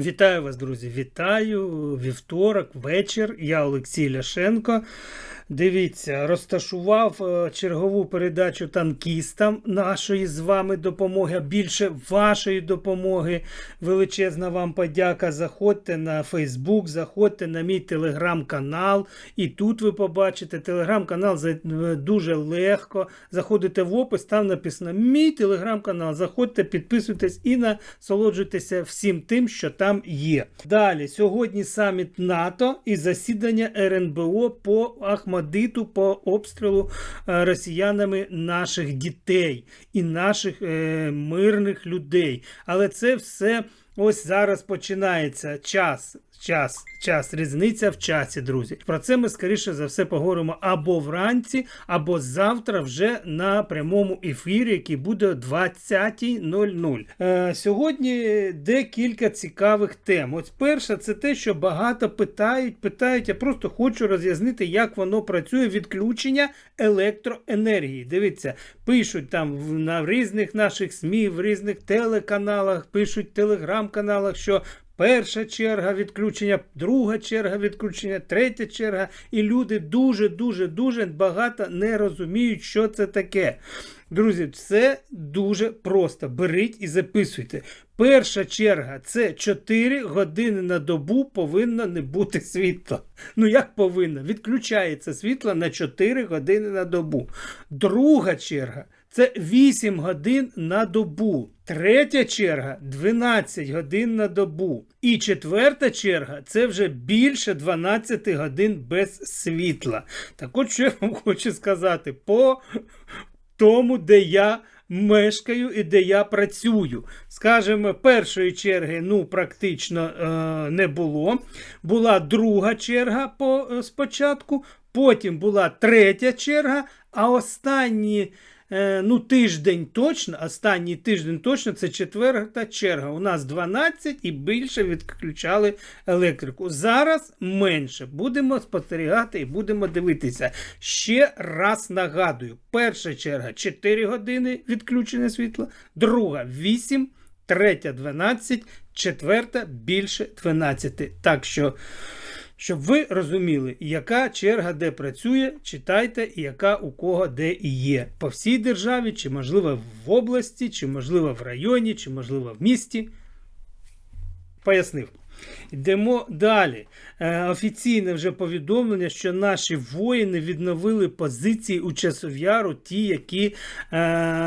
Вітаю вас, друзі! Вітаю вівторок, вечір. Я Олексій Ляшенко. Дивіться, розташував е, чергову передачу танкістам нашої з вами допомоги. Більше вашої допомоги. Величезна вам подяка. Заходьте на Фейсбук, заходьте на мій телеграм-канал. І тут ви побачите телеграм-канал е, дуже легко. Заходите в опис, там написано Мій телеграм-канал. Заходьте, підписуйтесь і насолоджуйтеся всім тим, що там є. Далі, сьогодні саміт НАТО і засідання РНБО по Ахмадиту, по обстрілу е, росіянами наших дітей і наших е, мирних людей. Але це все ось зараз починається час. Час, час, різниця в часі, друзі. Про це ми скоріше за все поговоримо або вранці, або завтра вже на прямому ефірі, який буде о 20.00. Е, сьогодні декілька цікавих тем. Ось перша, це те, що багато питають, питають. Я просто хочу роз'яснити, як воно працює відключення електроенергії. Дивіться, пишуть там на різних наших СМІ, в різних телеканалах, пишуть телеграм-каналах, що. Перша черга відключення, друга черга відключення, третя черга. І люди дуже, дуже, дуже багато не розуміють, що це таке. Друзі, це дуже просто. Беріть і записуйте. Перша черга це 4 години на добу повинно не бути світла. Ну як повинно? Відключається світло на 4 години на добу. Друга черга це 8 годин на добу. Третя черга 12 годин на добу. І четверта черга це вже більше 12 годин без світла. Так от що я вам хочу сказати по тому, де я мешкаю і де я працюю. Скажімо, першої черги ну, практично е, не було. Була друга черга по, е, спочатку, потім була третя черга, а останні. Е, Ну, тиждень точно, останній тиждень точно це четверта черга. У нас 12 і більше відключали електрику. Зараз менше. Будемо спостерігати і будемо дивитися. Ще раз нагадую: перша черга 4 години відключення світла, друга 8, третя 12, четверта більше 12. Так що. Щоб ви розуміли, яка черга де працює, читайте, і яка у кого де і є. По всій державі, чи можливо в області, чи можливо в районі, чи можливо в місті. Пояснив. Йдемо далі. Е, офіційне вже повідомлення, що наші воїни відновили позиції у Часов'яру, ті, які е,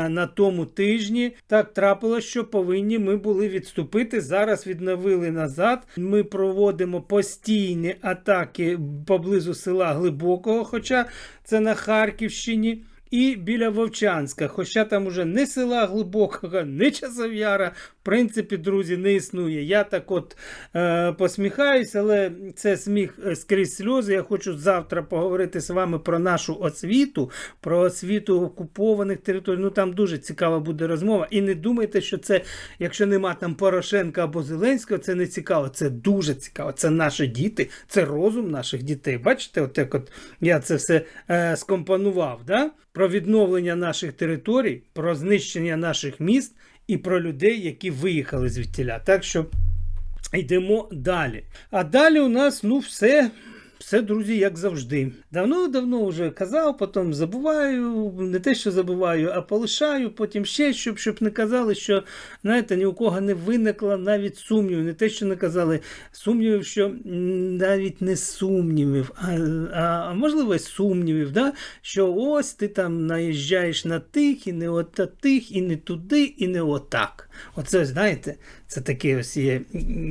на тому тижні так трапилося, що повинні ми були відступити. Зараз відновили назад. Ми проводимо постійні атаки поблизу села Глибокого, хоча це на Харківщині. І біля Вовчанська, хоча там уже не села глибокого, не часов'яра, в принципі, друзі, не існує. Я так от е, посміхаюсь, але це сміх скрізь сльози. Я хочу завтра поговорити з вами про нашу освіту, про освіту окупованих територій. Ну там дуже цікава буде розмова. І не думайте, що це, якщо нема там Порошенка або Зеленського, це не цікаво. Це дуже цікаво. Це наші діти, це розум наших дітей. Бачите, от як от я це все е, скомпонував. Да? Про відновлення наших територій, про знищення наших міст і про людей, які виїхали звідтіля. Так що йдемо далі. А далі у нас ну все. Все, друзі, як завжди. Давно-давно вже казав, потім забуваю, не те, що забуваю, а полишаю, потім ще, щоб, щоб не казали, що знаєте, ні у кого не виникло навіть сумнівів. Не те, що не казали, сумнівів, що навіть не сумнівів, а, а, а можливо, сумнівів, да? що ось ти там наїжджаєш на тих, і не от тих, і не туди, і не отак. Оце, знаєте, це таке ось є.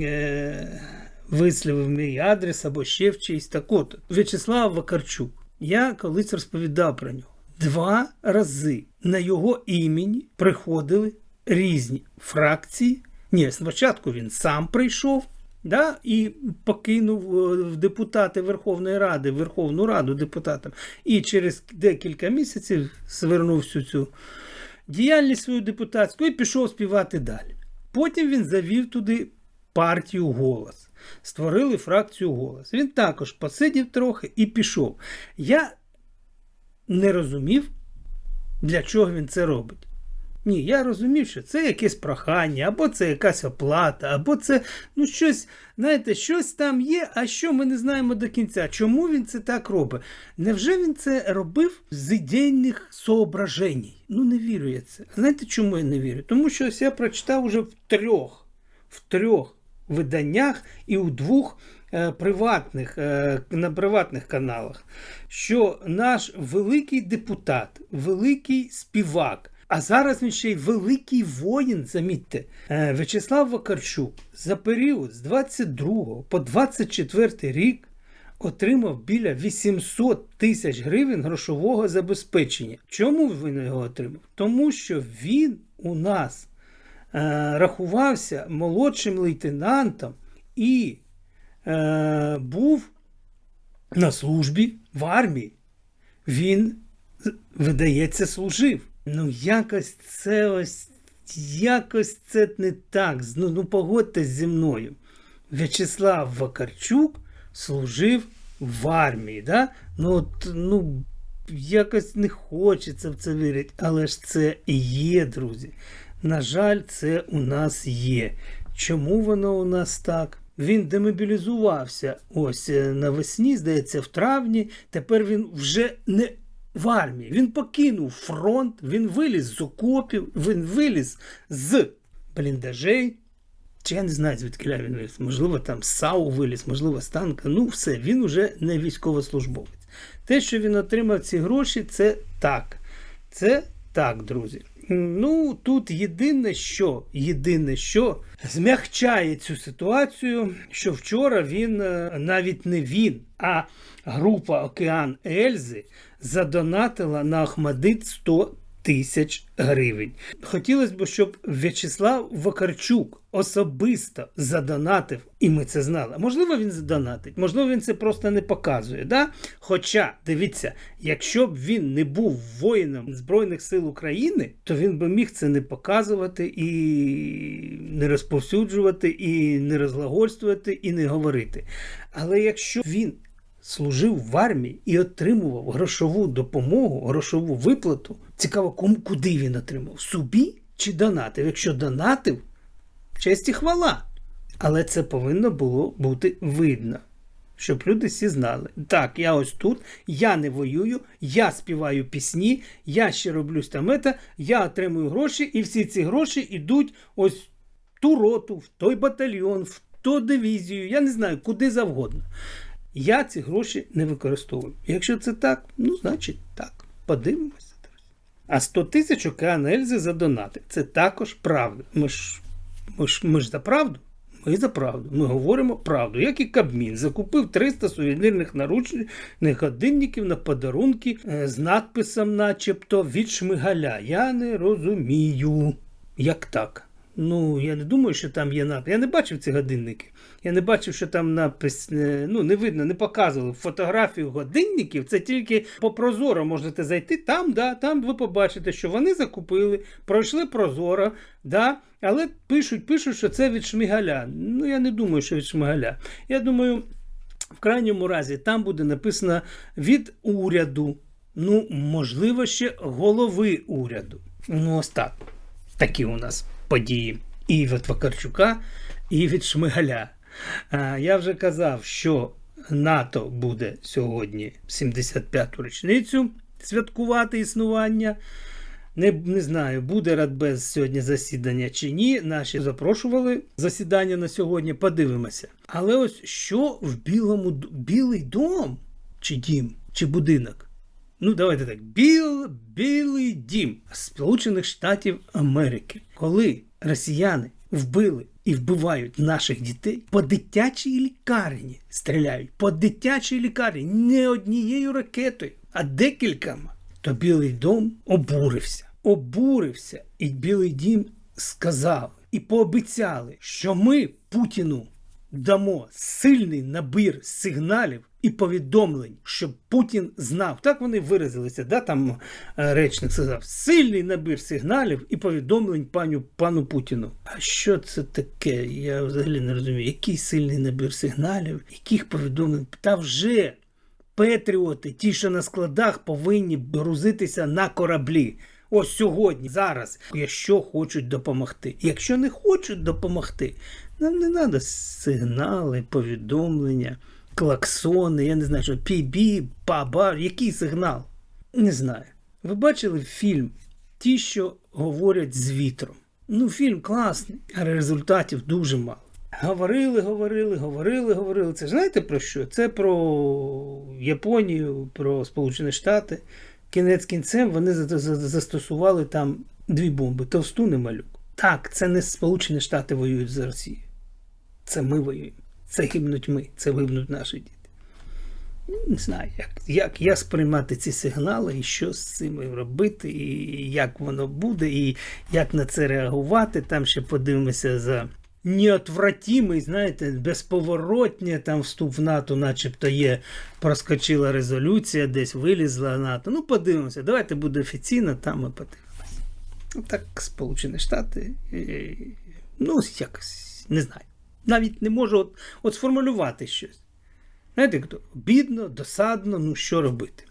Е- висловив мій адрес або ще в чийсь так от. В'ячеслав Вакарчук. Я колись розповідав про нього. Два рази на його імені приходили різні фракції. Ні, спочатку він сам прийшов. Да, і покинув е, депутати Верховної Ради, Верховну Раду депутатам. І через декілька місяців звернув всю цю діяльність свою депутатську і пішов співати далі. Потім він завів туди партію голос. Створили фракцію голос. Він також посидів трохи і пішов. Я не розумів, для чого він це робить. Ні, я розумів, що це якесь прохання, або це якась оплата, або це ну щось, знаєте, щось там є, а що ми не знаємо до кінця. Чому він це так робить? Невже він це робив з ідейних соображень? Ну не вірю я це. Знаєте, чому я не вірю? Тому що ось я прочитав уже в трьох, в трьох виданнях і у двох е, приватних, е, на приватних каналах, що наш великий депутат, великий співак. А зараз він ще й великий воїн, замітьте, е, В'ячеслав Вакарчук за період з 22 по 24 рік отримав біля 800 тисяч гривень грошового забезпечення. Чому він його отримав? Тому що він у нас рахувався молодшим лейтенантом і е, був на службі в армії. Він, видається, служив. Ну, якось це ось, якось це не так. Ну, ну погодьтесь зі мною. В'ячеслав Вакарчук служив в армії. Да? Ну, от, ну, якось не хочеться в це вірити, але ж це і є, друзі. На жаль, це у нас є. Чому воно у нас так? Він демобілізувався ось е, навесні, здається, в травні. Тепер він вже не в армії. Він покинув фронт, він виліз з окопів, він виліз з бліндажей. Чи я не знаю, звідки він виліз. Можливо, там САУ виліз, можливо, з танка. Ну, все, він уже не військовослужбовець. Те, що він отримав ці гроші, це так. Це так, друзі. Ну, тут єдине, що єдине, що змягчає цю ситуацію, що вчора він е, навіть не він, а група Океан Ельзи задонатила на Ахмадит 100 тисяч гривень. Хотілося б, щоб В'ячеслав Вакарчук особисто задонатив, і ми це знали. Можливо, він задонатить, можливо, він це просто не показує. Да? Хоча, дивіться, якщо б він не був воїном Збройних сил України, то він би міг це не показувати і не розповсюджувати, і не розглагольствувати, і не говорити. Але якщо він служив в армії і отримував грошову допомогу, грошову виплату. Цікаво, кому куди він отримав? Собі чи донатив? Якщо донатив, честь і хвала. Але це повинно було бути видно. Щоб люди всі знали. Так, я ось тут, я не воюю, я співаю пісні, я ще роблю стамета, я отримую гроші, і всі ці гроші йдуть ось в ту роту, в той батальйон, в ту дивізію, я не знаю, куди завгодно. Я ці гроші не використовую. Якщо це так, ну значить так. Подивимося. А 100 тисяч океан Ельзи задонати. Це також правда. Ми ж, ми ж, ми ж за правду. Ми за правду. Ми говоримо правду. Як і Кабмін закупив 300 сувенірних наручних годинників на подарунки е, з надписом, начебто, від Шмигаля. Я не розумію. Як так? Ну, я не думаю, що там є надпис. Я не бачив ці годинники. Я не бачив, що там напис, е, ну не видно, не показували фотографію годинників. Це тільки по прозоро можете зайти. Там, да, там ви побачите, що вони закупили, пройшли прозоро, да, але пишуть, пишуть, що це від Шмигаля. Ну, я не думаю, що від Шмигаля. Я думаю, в крайньому разі там буде написано від уряду. Ну, можливо, ще голови уряду. Ну, ось так. Такі у нас події. І від Вакарчука, і від Шмигаля. Я вже казав, що НАТО буде сьогодні 75-ту річницю святкувати існування. Не не знаю, буде Радбез сьогодні засідання чи ні. Наші запрошували засідання на сьогодні, подивимося. Але ось що в білому білий дом чи дім, чи будинок? Ну, давайте так. Біл, Білий дім Сполучених Штатів Америки. Коли росіяни вбили і вбивають наших дітей по дитячій лікарні стріляють, по дитячій лікарні не однією ракетою, а декількома, то Білий дом обурився. Обурився, і Білий дім сказав і пообіцяли, що ми Путіну дамо сильний набір сигналів і повідомлень, щоб Путін знав. Так вони виразилися. да, Там е, речник сказав: сильний набір сигналів і повідомлень пану пану Путіну. А що це таке? Я взагалі не розумію. Який сильний набір сигналів, яких повідомлень? Та вже Петріоти, ті, що на складах повинні грузитися на кораблі. Ось сьогодні, зараз, якщо хочуть допомогти. Якщо не хочуть допомогти, нам не треба сигнали, повідомлення, клаксони, я не знаю, що пібі, паба, який сигнал? Не знаю. Ви бачили фільм Ті, що говорять з вітром. Ну, фільм класний, а результатів дуже мало. Говорили, говорили, говорили, говорили. Це знаєте про що? Це про Японію, про Сполучені Штати. Кінець кінцем вони за- за- застосували там дві бомби товстун і малюк. Так, це не Сполучені Штати воюють за Росію. Це ми воюємо. Це гибнуть ми, це гибнуть наші діти. Не знаю, як, як, як сприймати ці сигнали, і що з цим робити, і як воно буде, і як на це реагувати. Там ще подивимося за неотвратимий, знаєте, безповоротнє там вступ в НАТО, начебто є, проскочила резолюція, десь вилізла НАТО. Ну, подивимося. Давайте буде офіційно, там ми подивимося. Ну, так, Сполучені Штати, е, ну, якось, не знаю. Навіть не можу от, от сформулювати щось. Знаєте? Бідно, досадно, ну що робити?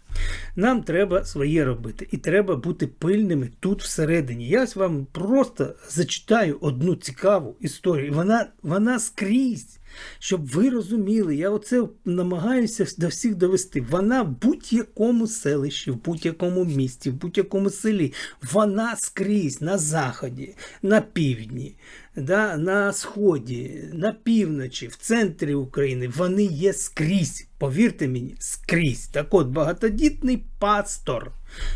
Нам треба своє робити, і треба бути пильними тут всередині. Я вам просто зачитаю одну цікаву історію. Вона, вона скрізь, щоб ви розуміли. Я оце намагаюся до всіх довести. Вона в будь-якому селищі, в будь-якому місті, в будь-якому селі, вона скрізь на заході, на півдні, да, на сході, на півночі, в центрі України. Вони є скрізь. Повірте мені, скрізь. Так от багатодітний пастор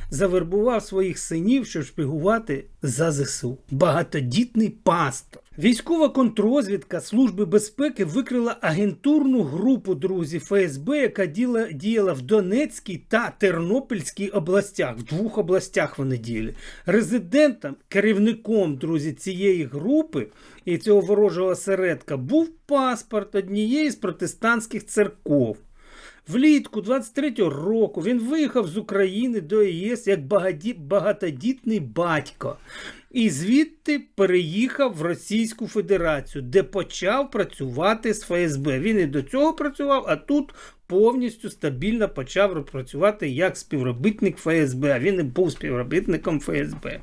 завербував своїх синів, щоб шпигувати за ЗСУ. Багатодітний пастор. Військова контррозвідка Служби безпеки викрила агентурну групу друзів ФСБ, яка діла- діяла в Донецькій та Тернопільській областях. В двох областях вони діяли. Резидентом, керівником друзі цієї групи і цього ворожого осередка був паспорт однієї з протестантських церков. Влітку 23-го року він виїхав з України до ЄС як багатодітний батько. І звідти переїхав в Російську Федерацію, де почав працювати з ФСБ. Він і до цього працював, а тут повністю стабільно почав працювати як співробітник ФСБ. Він і був співробітником ФСБ.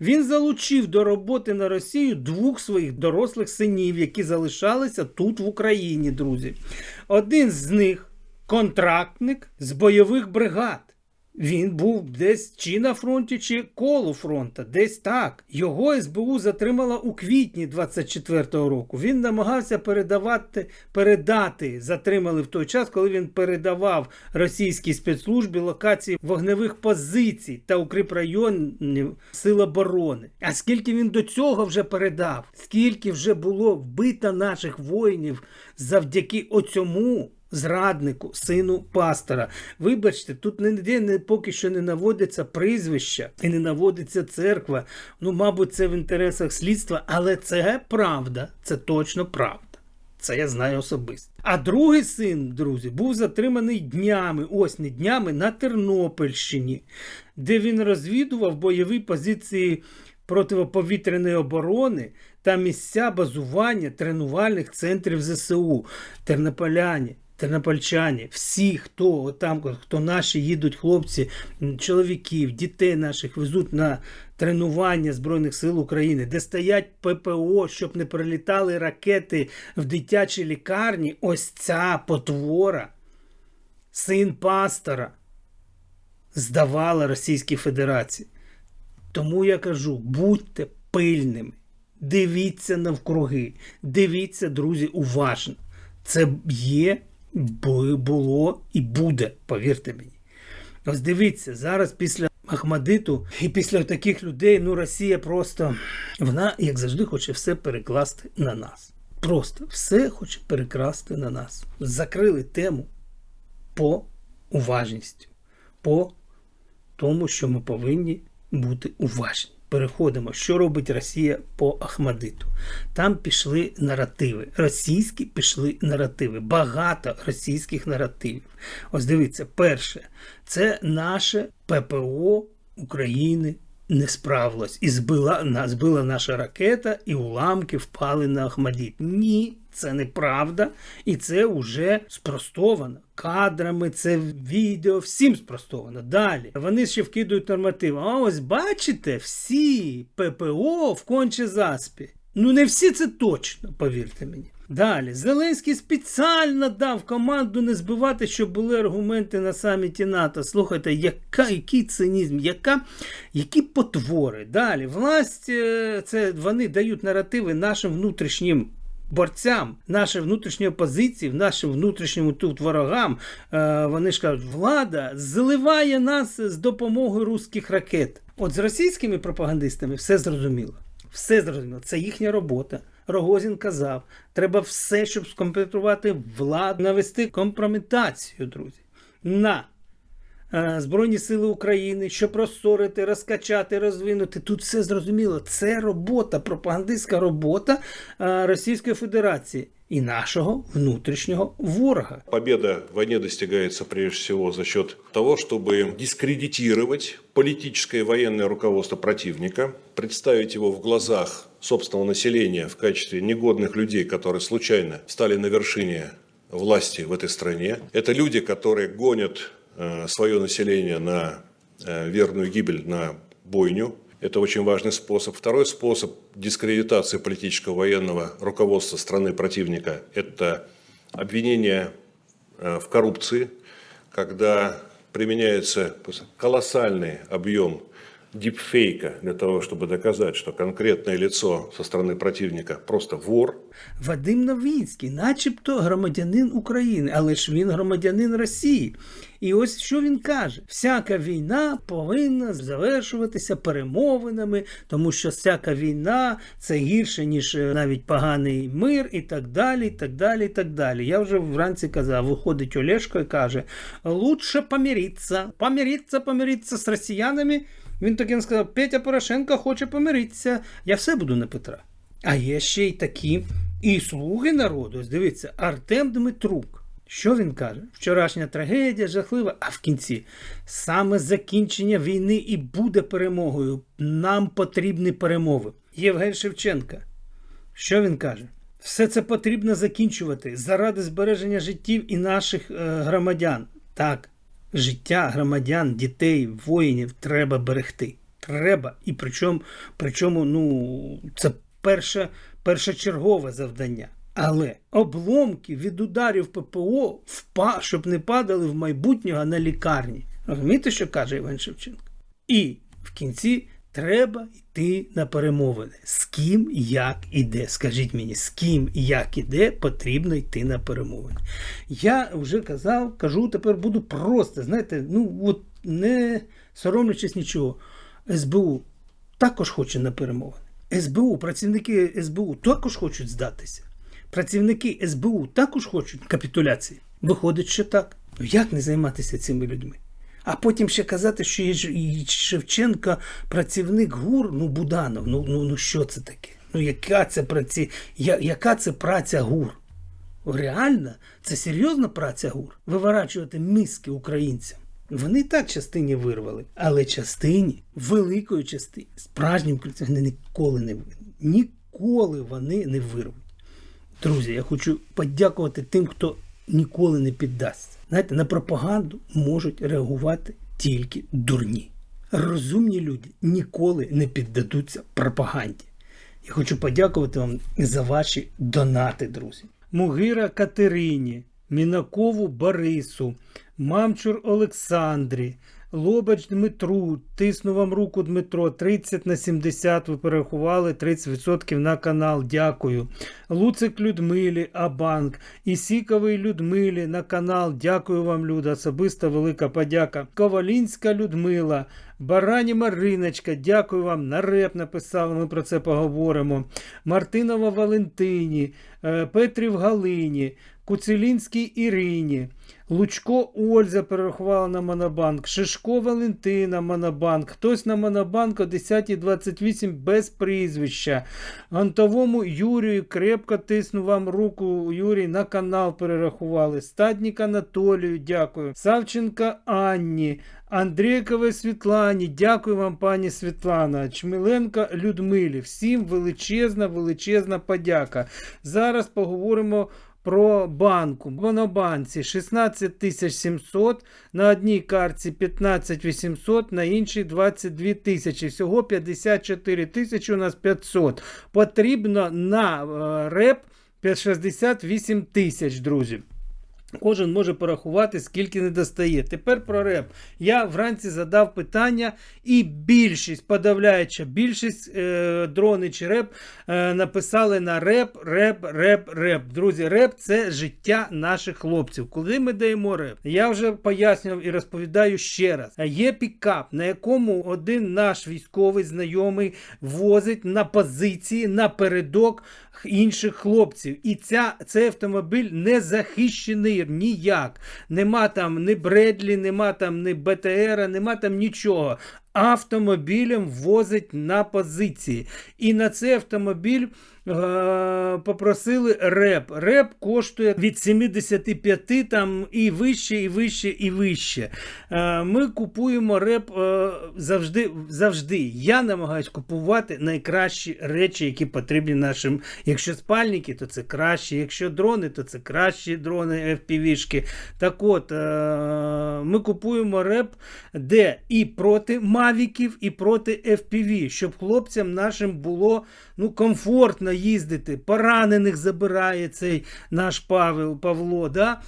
Він залучив до роботи на Росію двох своїх дорослих синів, які залишалися тут в Україні, друзі. Один з них контрактник з бойових бригад. Він був десь чи на фронті, чи коло фронта, десь так. Його СБУ затримала у квітні 24-го року. Він намагався передавати, передати, затримали в той час, коли він передавав російській спецслужбі локації вогневих позицій та укріпрайонів Сил оборони. А скільки він до цього вже передав, скільки вже було вбито наших воїнів завдяки оцьому зраднику, сину пастора. Вибачте, тут ніде не, поки що не наводиться прізвища і не наводиться церква. Ну, мабуть, це в інтересах слідства, але це правда, це точно правда. Це я знаю особисто. А другий син, друзі, був затриманий днями, ось не днями, на Тернопільщині, де він розвідував бойові позиції протиповітряної оборони та місця базування тренувальних центрів ЗСУ. Тернополяні, тернопольчані, всі, хто там, хто наші їдуть, хлопці, чоловіків, дітей наших везуть на тренування Збройних сил України, де стоять ППО, щоб не прилітали ракети в дитячі лікарні. Ось ця потвора, син пастора, здавала Російській Федерації. Тому я кажу: будьте пильними, дивіться навкруги, дивіться, друзі, уважно. Це є, було і буде, повірте мені. Ось дивіться, зараз після Ахмадиту і після таких людей, ну Росія просто вона, як завжди, хоче все перекласти на нас. Просто все хоче перекласти на нас. Закрили тему по уважністю, по тому, що ми повинні бути уважні. Переходимо, що робить Росія по Ахмадиту. Там пішли наративи. Російські пішли наративи. Багато російських наративів. Ось дивіться, перше, це наше ППО України не справилось. І збила, на- збила наша ракета, і уламки впали на Ахмадіт. Ні, це неправда. І це вже спростовано. Кадрами, це відео, всім спростовано. Далі. Вони ще вкидують нормативи. А ось бачите, всі ППО в конче заспі. Ну, не всі це точно, повірте мені. Далі, Зеленський спеціально дав команду не збивати, щоб були аргументи на саміті НАТО. Слухайте, яка, який цинізм, яка, які потвори. Далі, власть, е, це вони дають наративи нашим внутрішнім борцям, нашій внутрішньої опозиції, нашим внутрішнім тут ворогам. Е, вони ж кажуть, влада зливає нас з допомогою русських ракет. От з російськими пропагандистами все зрозуміло. Все зрозуміло. Це їхня робота. Рогозін казав, треба все, щоб скомпенсувати владу, навести компрометацію, друзі, на Збройні Сили України, щоб розсорити, розкачати, розвинути. Тут все зрозуміло. Це робота, пропагандистська робота е, Російської Федерації і нашого внутрішнього ворога. Победа в войне достигается прежде всего за счет того, чтобы дискредитировать политическое и военное руководство противника, представить его в глазах собственного населения в качестве негодных людей, которые случайно стали на вершине власти в этой стране. Это люди, которые гонят э, свое население на э, верную гибель, на бойню. Это очень важный способ. Второй способ дискредитации политического военного руководства страны противника – это обвинение э, в коррупции, когда применяется колоссальный объем дипфейка для того, чтобы доказать, что конкретное лицо со стороны противника просто вор, Вадим Новінський, начебто громадянин України, але ж він громадянин Росії. І ось що він каже: всяка війна повинна завершуватися перемовинами, тому що всяка війна це гірше, ніж е, навіть поганий мир, і так далі. і так далі, і так далі. Я вже вранці казав, виходить Олешко і каже: лучше помиритися, помиритися, помиритися з росіянами. Він таки сказав: Петя Порошенко хоче помиритися. Я все буду на Петра. А є ще й такі і слуги народу. Ось Дивіться, Артем Дмитрук. Що він каже? Вчорашня трагедія жахлива, а в кінці саме закінчення війни і буде перемогою. Нам потрібні перемови. Євген Шевченка. Що він каже? Все це потрібно закінчувати заради збереження життів і наших е, громадян. Так, життя громадян, дітей, воїнів треба берегти. Треба. І причому, причому ну, це перше, першочергове завдання. Але обломки від ударів ППО, впа, щоб не падали в майбутнього на лікарні. Розумієте, що каже Іван Шевченко? І в кінці треба йти на перемовини. З ким як іде? Скажіть мені, з ким як іде, потрібно йти на перемовини. Я вже казав, кажу, тепер буду просто, знаєте, ну от не соромлячись нічого. СБУ також хоче на перемовини. СБУ, працівники СБУ також хочуть здатися. Працівники СБУ також хочуть капітуляції. Виходить, що так. Ну як не займатися цими людьми? А потім ще казати, що є Шевченко працівник ГУР, ну Буданов, ну, ну, ну що це таке? Ну яка це праці, я, яка це праця ГУР? Реально, це серйозна праця ГУР? Виворачувати мізки українцям. Вони так частині вирвали, але частині, великої частині, справжнім українцям вони ніколи не. Ніколи вони не вирвуть. Друзі, я хочу подякувати тим, хто ніколи не піддасться. Знаєте, на пропаганду можуть реагувати тільки дурні. Розумні люди ніколи не піддадуться пропаганді. Я хочу подякувати вам за ваші донати, друзі. Мугира Катерині, Мінакову Борису, Мамчур Олександрі, Лобач Дмитру, тисну вам руку Дмитро, 30 на 70 ви перерахували 30% на канал. Дякую. Луцик Людмилі, Абанк, Ісіковий Людмилі на канал. Дякую вам, Люда. Особиста велика подяка. Ковалінська Людмила, Барані Мариночка, дякую вам. На реп написали, ми про це поговоримо. Мартинова Валентині, е, Петрів Галині, Куцелінській Ірині. Лучко Ольза перерахувала на Монобанк, Шишко Валентина Монобанк, хтось на Монобанк о 10.28 без прізвища. Гантовому Юрію крепко тисну вам руку, Юрій, на канал перерахували. Стаднік Анатолію, дякую. Савченка Анні, Андрійковій Світлані, дякую вам, пані Світлана, Чмиленко Людмилі. Всім величезна, величезна подяка. Зараз поговоримо про банку. В Монобанці 16 тисяч 700, на одній картці 15 800, на іншій 22 тисячі. Всього 54 тисячі у нас 500. Потрібно на е, реп 68 тисяч, друзі. Кожен може порахувати, скільки не достає. Тепер про реп. Я вранці задав питання, і більшість, подавляюча більшість е, дрони чи реп е, написали на реп, реп, реп, реп. Друзі, реп це життя наших хлопців. Коли ми даємо реп, я вже пояснював і розповідаю ще раз. Є пікап, на якому один наш військовий знайомий возить на позиції напередок інших хлопців. І ця, цей автомобіль не захищений ніяк. Нема там ні Бредлі, нема там ні БТРа, нема там нічого. Автомобілем возить на позиції. І на цей автомобіль попросили реп. Реп коштує від 75 там і вище, і вище, і вище. Е- ми купуємо реп е- завжди. завжди. Я намагаюсь купувати найкращі речі, які потрібні нашим. Якщо спальники, то це краще. Якщо дрони, то це кращі дрони FPV-шки. Так от, е- ми купуємо реп, де і проти мавіків, і проти FPV, щоб хлопцям нашим було ну, комфортно їздити. Поранених забирає цей наш Павел, Павло. Да?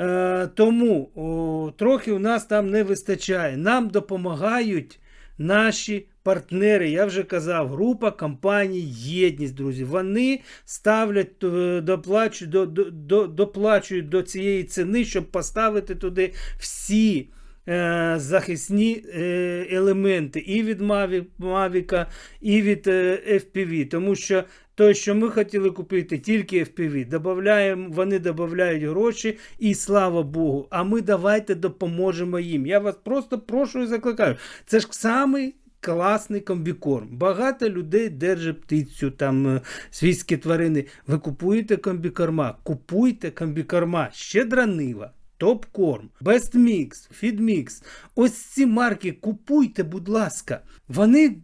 Е, тому о, трохи у нас там не вистачає. Нам допомагають наші партнери. Я вже казав, група компаній Єдність, друзі. Вони ставлять, е, доплачують до, до, до, доплачують до цієї ціни, щоб поставити туди всі. е, Захисні е, елементи і від Mavic, і від FPV, тому що той, що ми хотіли купити, тільки FPV. Добавляємо, вони додають гроші, і слава Богу. А ми давайте допоможемо їм. Я вас просто прошу і закликаю. Це ж самий класний комбікорм. Багато людей держать птицю, там е, свійські тварини. Ви купуєте комбікорма, купуйте комбікорма, щедра нива. Топкорм, Бестмікс, Фідмікс. Ось ці марки купуйте, будь ласка. Вони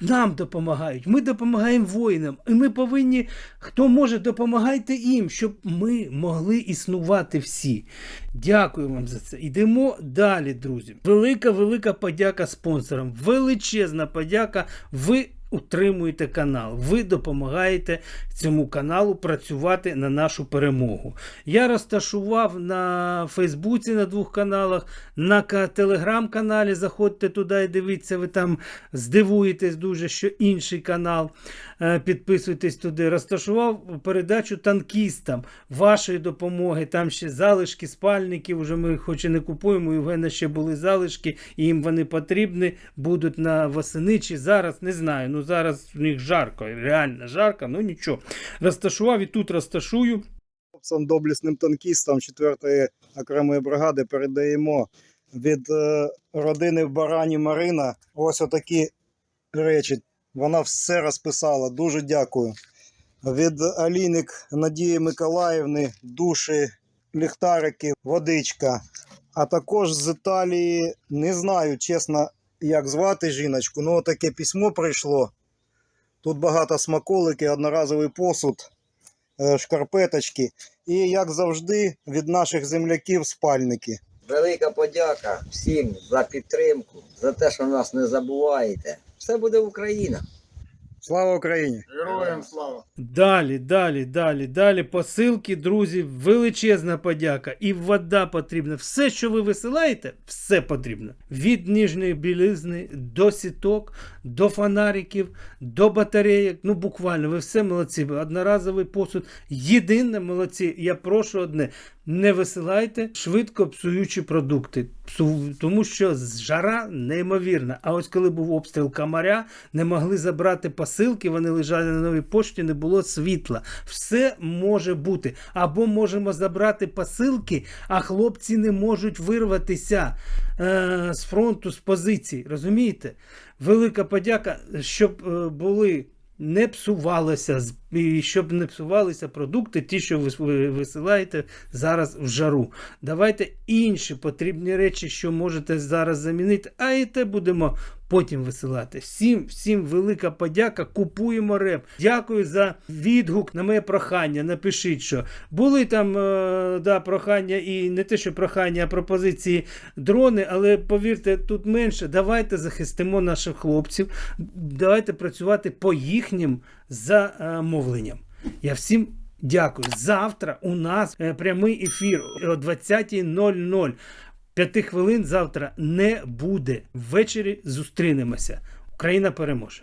нам допомагають. Ми допомагаємо воїнам. І ми повинні, хто може, допомагайте їм, щоб ми могли існувати всі. Дякую вам за це. Йдемо далі, друзі. Велика, велика подяка спонсорам. Величезна подяка. Ви утримуєте канал. Ви допомагаєте цьому каналу працювати на нашу перемогу. Я розташував на Фейсбуці на двох каналах, на ка- телеграм-каналі. Заходьте туди і дивіться, ви там здивуєтесь дуже, що інший канал. Е, Підписуйтесь туди. Розташував передачу танкістам вашої допомоги. Там ще залишки спальників. Уже ми хоч і не купуємо. У Євгена ще були залишки, і їм вони потрібні. Будуть на восени чи зараз. Не знаю. Ну зараз в них жарко, реально жарко, ну нічого. Розташував і тут розташую. хлопцям, доблесним танкістам 4-ї окремої бригади передаємо від е, родини в Барані Марина ось отакі речі. Вона все розписала. Дуже дякую. Від Аліник Надії Миколаївни душі, ліхтарики, водичка. А також з Італії не знаю, чесно, як звати жіночку. Ну, таке письмо прийшло. Тут багато смаколики, одноразовий посуд, е, шкарпеточки. І, як завжди, від наших земляків спальники. Велика подяка всім за підтримку, за те, що нас не забуваєте. Все буде Україна. Слава Україні! Героям слава! Далі, далі, далі, далі. Посилки, друзі, величезна подяка. І вода потрібна. Все, що ви висилаєте, все потрібно. Від ніжної білизни до сіток, до фонариків, до батареїк. Ну, буквально, ви все молодці. Одноразовий посуд. Єдине молодці. Я прошу одне. Не висилайте швидко псуючі продукти, тому що жара неймовірна. А ось коли був обстріл камаря, не могли забрати посилки, вони лежали на новій пошті, не було світла. Все може бути. Або можемо забрати посилки, а хлопці не можуть вирватися е, з фронту, з позицій. Розумієте? Велика подяка, щоб е, були. Не псувалося, з- і щоб не псувалися продукти, ті, що ви ви висилаєте зараз в жару. Давайте інші потрібні речі, що можете зараз замінити, а і те будемо потім висилати. Всім, всім велика подяка. Купуємо реп. Дякую за відгук на моє прохання. Напишіть, що були там е, да, прохання, і не те, що прохання, а пропозиції дрони, але повірте, тут менше. Давайте захистимо наших хлопців. Давайте працювати по їхнім замовленням. Я всім дякую. Завтра у нас е, прямий ефір о 20.00. П'яти хвилин завтра не буде. Ввечері зустрінемося. Україна переможе.